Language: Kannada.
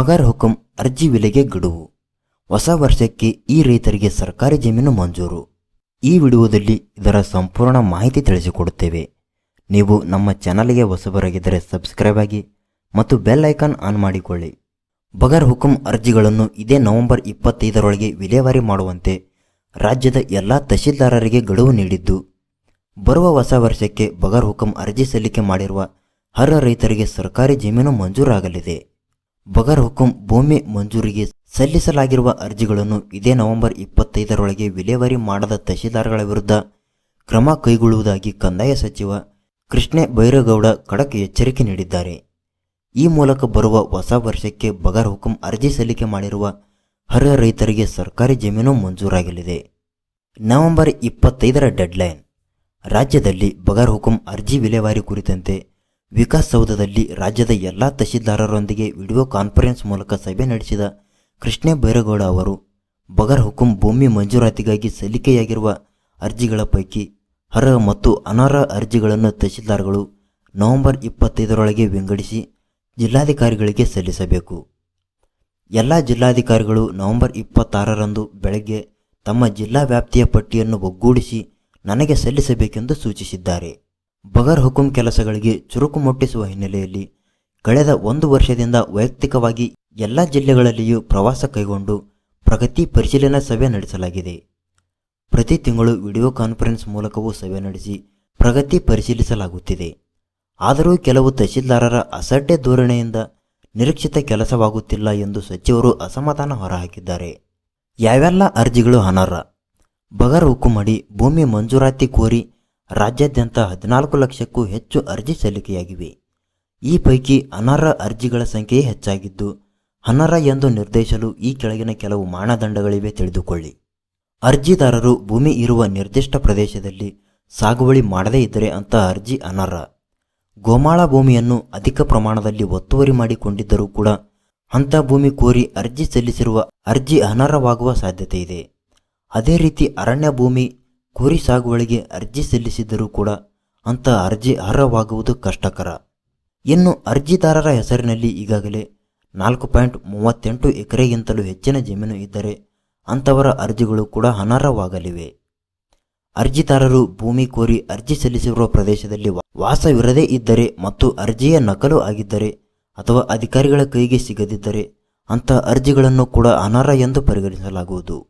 ಬಗರ್ ಹುಕುಂ ಅರ್ಜಿ ವಿಲೆಗೆ ಗಡುವು. ಹೊಸ ವರ್ಷಕ್ಕೆ ಈ ರೈತರಿಗೆ ಸರ್ಕಾರಿ ಜಮೀನು ಮಂಜೂರು. ಈ ವಿಡಿಯೋದಲ್ಲಿ ಇದರ ಸಂಪೂರ್ಣ ಮಾಹಿತಿ ತಿಳಿಸಿಕೊಡುತ್ತೇವೆ. ನೀವು ನಮ್ಮ ಚಾನಲ್ಗೆ ಹೊಸಬರಾಗಿದ್ದರೆ ಸಬ್ಸ್ಕ್ರೈಬ್ ಆಗಿ ಮತ್ತು ಬೆಲ್ ಐಕಾನ್ ಆನ್ ಮಾಡಿಕೊಳ್ಳಿ. ಬಗರ್ ಹುಕುಂ ಅರ್ಜಿಗಳನ್ನು ಇದೇ ನವೆಂಬರ್ ಇಪ್ಪತ್ತೈದರೊಳಗೆ ವಿಲೇವಾರಿ ಮಾಡುವಂತೆ ರಾಜ್ಯದ ಎಲ್ಲ ತಹಶೀಲ್ದಾರರಿಗೆ ಗಡುವು ನೀಡಿದ್ದು, ಬರುವ ಹೊಸ ವರ್ಷಕ್ಕೆ ಬಗರ್ ಹುಕುಂ ಅರ್ಜಿ ಸಲ್ಲಿಕೆ ಮಾಡಿರುವ ಹರ ರೈತರಿಗೆ ಸರ್ಕಾರಿ ಜಮೀನು ಮಂಜೂರಾಗಲಿದೆ. ಬಗರ್ ಹುಕುಂ ಭೂಮಿ ಮಂಜೂರಿಗೆ ಸಲ್ಲಿಸಲಾಗಿರುವ ಅರ್ಜಿಗಳನ್ನು ಇದೇ ನವೆಂಬರ್ ಇಪ್ಪತ್ತೈದರೊಳಗೆ ವಿಲೇವಾರಿ ಮಾಡದ ತಹಶೀಲ್ದಾರ್ಗಳ ವಿರುದ್ಧ ಕ್ರಮ ಕೈಗೊಳ್ಳುವುದಾಗಿ ಕಂದಾಯ ಸಚಿವ ಕೃಷ್ಣೆ ಬೈರೇಗೌಡ ಖಡಕ್ ಎಚ್ಚರಿಕೆ ನೀಡಿದ್ದಾರೆ. ಈ ಮೂಲಕ ಬರುವ ಹೊಸ ವರ್ಷಕ್ಕೆ ಬಗರ್ ಹುಕುಂ ಅರ್ಜಿ ಸಲ್ಲಿಕೆ ಮಾಡಿರುವ ಅರ್ಹ ರೈತರಿಗೆ ಸರ್ಕಾರಿ ಜಮೀನು ಮಂಜೂರಾಗಲಿದೆ. ನವೆಂಬರ್ ಇಪ್ಪತ್ತೈದರ ಡೆಡ್ಲೈನ್. ರಾಜ್ಯದಲ್ಲಿ ಬಗರ್ ಹುಕುಂ ಅರ್ಜಿ ವಿಲೇವಾರಿ ಕುರಿತಂತೆ ವಿಕಾಸಸೌಧದಲ್ಲಿ ರಾಜ್ಯದ ಎಲ್ಲ ತಹಶೀಲ್ದಾರರೊಂದಿಗೆ ವಿಡಿಯೋ ಕಾನ್ಫರೆನ್ಸ್ ಮೂಲಕ ಸಭೆ ನಡೆಸಿದ ಕೃಷ್ಣೇ ಬೈರೇಗೌಡ ಅವರು, ಬಗರ್ ಹುಕುಂ ಭೂಮಿ ಮಂಜೂರಾತಿಗಾಗಿ ಸಲ್ಲಿಕೆಯಾಗಿರುವ ಅರ್ಜಿಗಳ ಪೈಕಿ ಅರ್ಹ ಮತ್ತು ಅನರ್ಹ ಅರ್ಜಿಗಳನ್ನು ತಹಶೀಲ್ದಾರ್ಗಳು ನವೆಂಬರ್ ಇಪ್ಪತ್ತೈದರೊಳಗೆ ವಿಂಗಡಿಸಿ ಜಿಲ್ಲಾಧಿಕಾರಿಗಳಿಗೆ ಸಲ್ಲಿಸಬೇಕು. ಎಲ್ಲ ಜಿಲ್ಲಾಧಿಕಾರಿಗಳು ನವೆಂಬರ್ ಇಪ್ಪತ್ತಾರರಂದು ಬೆಳಗ್ಗೆ ತಮ್ಮ ಜಿಲ್ಲಾ ವ್ಯಾಪ್ತಿಯ ಪಟ್ಟಿಯನ್ನು ಒಗ್ಗೂಡಿಸಿ ನನಗೆ ಸಲ್ಲಿಸಬೇಕೆಂದು ಸೂಚಿಸಿದ್ದಾರೆ. ಬಗರ್ ಹುಕುಂ ಕೆಲಸಗಳಿಗೆ ಚುರುಕು ಮುಟ್ಟಿಸುವ ಹಿನ್ನೆಲೆಯಲ್ಲಿ ಕಳೆದ ಒಂದು ವರ್ಷದಿಂದ ವೈಯಕ್ತಿಕವಾಗಿ ಎಲ್ಲ ಜಿಲ್ಲೆಗಳಲ್ಲಿಯೂ ಪ್ರವಾಸ ಕೈಗೊಂಡು ಪ್ರಗತಿ ಪರಿಶೀಲನಾ ಸಭೆ ನಡೆಸಲಾಗಿದೆ. ಪ್ರತಿ ತಿಂಗಳು ವಿಡಿಯೋ ಕಾನ್ಫರೆನ್ಸ್ ಮೂಲಕವೂ ಸಭೆ ನಡೆಸಿ ಪ್ರಗತಿ ಪರಿಶೀಲಿಸಲಾಗುತ್ತಿದೆ. ಆದರೂ ಕೆಲವು ತಹಶೀಲ್ದಾರರ ಅಸಡ್ಡೆ ಧೋರಣೆಯಿಂದ ನಿರೀಕ್ಷಿತ ಕೆಲಸವಾಗುತ್ತಿಲ್ಲ ಎಂದು ಸಚಿವರು ಅಸಮಾಧಾನ ಹೊರಹಾಕಿದ್ದಾರೆ. ಯಾವೆಲ್ಲ ಅರ್ಜಿಗಳು ಅನರ್ಹ? ಬಗರ್ ಹುಕುಮಡಿ ಭೂಮಿ ಮಂಜೂರಾತಿ ಕೋರಿ ರಾಜ್ಯಾದ್ಯಂತ ಹದಿನಾಲ್ಕು ಲಕ್ಷಕ್ಕೂ ಹೆಚ್ಚು ಅರ್ಜಿ ಸಲ್ಲಿಕೆಯಾಗಿವೆ. ಈ ಪೈಕಿ ಅನರ್ಹ ಅರ್ಜಿಗಳ ಸಂಖ್ಯೆಯೇ ಹೆಚ್ಚಾಗಿದ್ದು, ಅನರ್ಹ ಎಂದು ನಿರ್ದೇಶಲು ಈ ಕೆಳಗಿನ ಕೆಲವು ಮಾನದಂಡಗಳಿವೆ ತಿಳಿದುಕೊಳ್ಳಿ. ಅರ್ಜಿದಾರರು ಭೂಮಿ ಇರುವ ನಿರ್ದಿಷ್ಟ ಪ್ರದೇಶದಲ್ಲಿ ಸಾಗುವಳಿ ಮಾಡದೇ ಇದ್ದರೆ ಅಂತ ಅರ್ಜಿ ಅನರ್ಹ. ಗೋಮಾಳ ಭೂಮಿಯನ್ನು ಅಧಿಕ ಪ್ರಮಾಣದಲ್ಲಿ ಒತ್ತುವರಿ ಮಾಡಿಕೊಂಡಿದ್ದರೂ ಕೂಡ ಅಂಥ ಭೂಮಿ ಕೋರಿ ಅರ್ಜಿ ಸಲ್ಲಿಸಿರುವ ಅರ್ಜಿ ಅನರ್ಹವಾಗುವ ಸಾಧ್ಯತೆ ಇದೆ. ಅದೇ ರೀತಿ ಅರಣ್ಯ ಭೂಮಿ ಕೋರಿ ಸಾಗುವಳಿಗೆ ಅರ್ಜಿ ಸಲ್ಲಿಸಿದ್ದರೂ ಕೂಡ ಅಂತ ಅರ್ಜಿ ಅರ್ಹವಾಗುವುದು ಕಷ್ಟಕರ. ಇನ್ನು ಅರ್ಜಿದಾರರ ಹೆಸರಿನಲ್ಲಿ ಈಗಾಗಲೇ ನಾಲ್ಕು ಪಾಯಿಂಟ್ ಮೂವತ್ತೆಂಟು ಎಕರೆಗಿಂತಲೂ ಹೆಚ್ಚಿನ ಜಮೀನು ಇದ್ದರೆ ಅಂಥವರ ಅರ್ಜಿಗಳು ಕೂಡ ಅನರ್ಹವಾಗಲಿವೆ. ಅರ್ಜಿದಾರರು ಭೂಮಿ ಕೋರಿ ಅರ್ಜಿ ಸಲ್ಲಿಸಿರುವ ಪ್ರದೇಶದಲ್ಲಿ ವಾಸವಿರದೇ ಇದ್ದರೆ ಮತ್ತು ಅರ್ಜಿಯ ನಕಲು ಆಗಿದ್ದರೆ ಅಥವಾ ಅಧಿಕಾರಿಗಳ ಕೈಗೆ ಸಿಗದಿದ್ದರೆ ಅಂಥ ಅರ್ಜಿಗಳನ್ನು ಕೂಡ ಅನರ್ಹ ಎಂದು ಪರಿಗಣಿಸಲಾಗುವುದು.